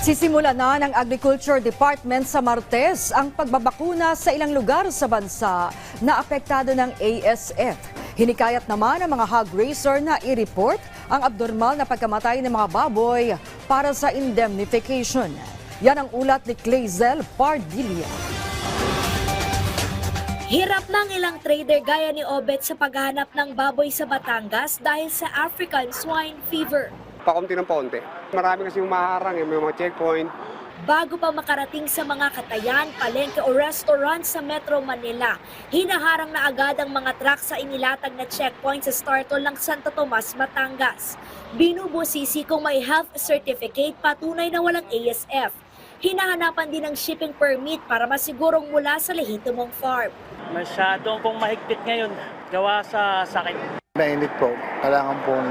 Sisimula na ng Agriculture Department sa Martes ang pagbabakuna sa ilang lugar sa bansa na apektado ng ASF. Hinikayat naman ang mga hog raiser na i-report ang abnormal na pagkamatay ng mga baboy para sa indemnification. Yan ang ulat ni Clazel Pardilla. Hirap ng ilang trader gaya ni Obet sa paghahanap ng baboy sa Batangas dahil sa African swine fever. Pakunti ng paunti. Marami kasi humaharang, eh, may mga checkpoint. Bago pa makarating sa mga katayan, palengke o restaurant sa Metro Manila, hinaharang na agad ang mga truck sa inilatag na checkpoint sa startol ng Santo Tomas, Batangas. Binubusisi kung may health certificate patunay na walang ASF. Hinahanapan din ng shipping permit para masigurong mula sa lehitimong farm. Masyadong pong mahigpit ngayon gawa sa sakit. Mainit po. Kailangan pong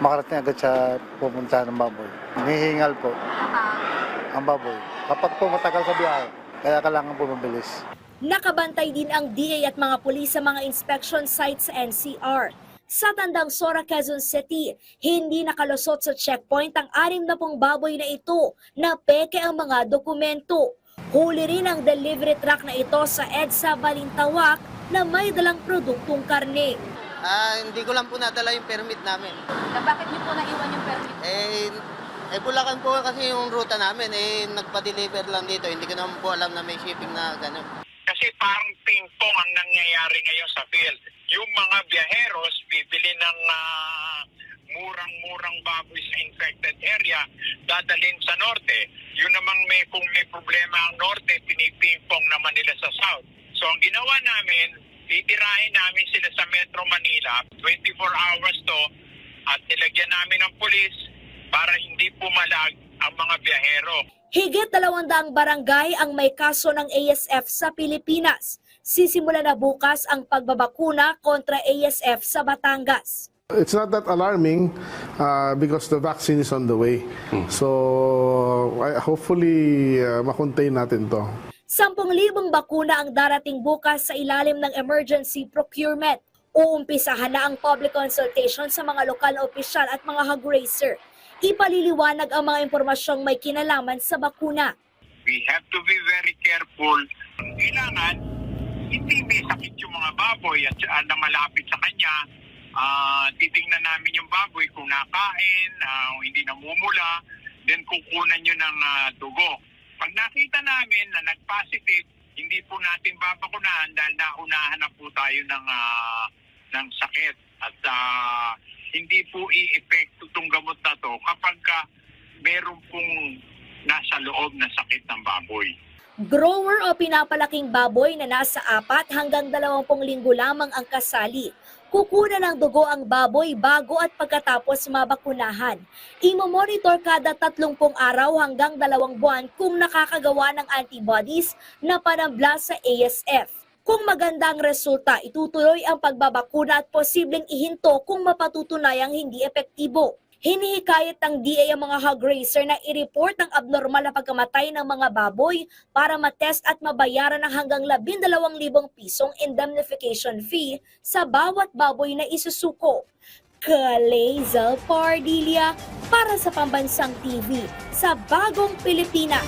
makarating agad sa pupunta ng baboy. Hihingal po ang baboy. Kapag po matagal sa biyahe, kaya kailangan po mabilis. Nakabantay din ang DA at mga pulis sa mga inspection sites sa NCR. Sa Tandang Sora, Quezon City, hindi nakalusot sa checkpoint ang anim na pong baboy na ito na peke ang mga dokumento. Huli rin ang delivery truck na ito sa EDSA Balintawak na may dalang produktong karne. Ah, hindi ko lang po nadala yung permit namin. Na bakit niyo po naiwan yung permit? Eh, eh Bulacan po kasi yung ruta namin. Eh, nagpa-deliver lang dito. Hindi ko naman po alam na may shipping na gano'n. Kasi parang ping-pong ang nangyayari ngayon sa field. Yung mga biyaheros bibili ng ah, murang-murang baboy sa infected area, dadalhin sa norte. Yun namang may, kung may problema ang norte, piniping-pong naman nila sa south. So ang ginawa namin, titirahin namin sila sa Metro Manila, 24 hours to, at nilagyan namin ng pulis para hindi pumalag ang mga biyahero. Higit dalawang barangay ang may kaso ng ASF sa Pilipinas. Sisimula na bukas ang pagbabakuna kontra ASF sa Batangas. It's not that alarming uh, because the vaccine is on the way. So I, hopefully uh, makontain natin to. 10,000 bakuna ang darating bukas sa ilalim ng emergency procurement. Uumpisahan na ang public consultation sa mga lokal na opisyal at mga hog raiser. Ipaliliwanag ang mga impormasyong may kinalaman sa bakuna. we have to be very careful. Kailangan hindi may sakit yung mga baboy at uh, na malapit sa kanya. Ah, titingnan namin yung baboy kung nakain, ah, hindi namumula, then kukunan nyo ng ah, dugo. Pag nakita namin na nag-positive, hindi po natin babakunahan dahil naunahan na po tayo ng, ah, ng sakit. At ah, hindi po i-epekto itong gamot na to kapag ka meron pong nasa loob na sakit ng baboy. Grower o pinapalaking baboy na nasa apat hanggang dalawampung linggo lamang ang kasali. Kukunan ng dugo ang baboy bago at pagkatapos mabakunahan. Imo-monitor kada 30 araw hanggang dalawang buwan kung nakakagawa ng antibodies na panabla sa ASF. Kung maganda ang resulta, itutuloy ang pagbabakuna at posibleng ihinto kung mapatutunayang hindi epektibo. Hinihikayat ng DA ang mga hog raiser na i-report ang abnormal na pagkamatay ng mga baboy para matest at mabayaran ng hanggang 12,000 pisong indemnification fee sa bawat baboy na isusuko. Kalezal Pardilia para sa Pambansang TV sa Bagong Pilipinas.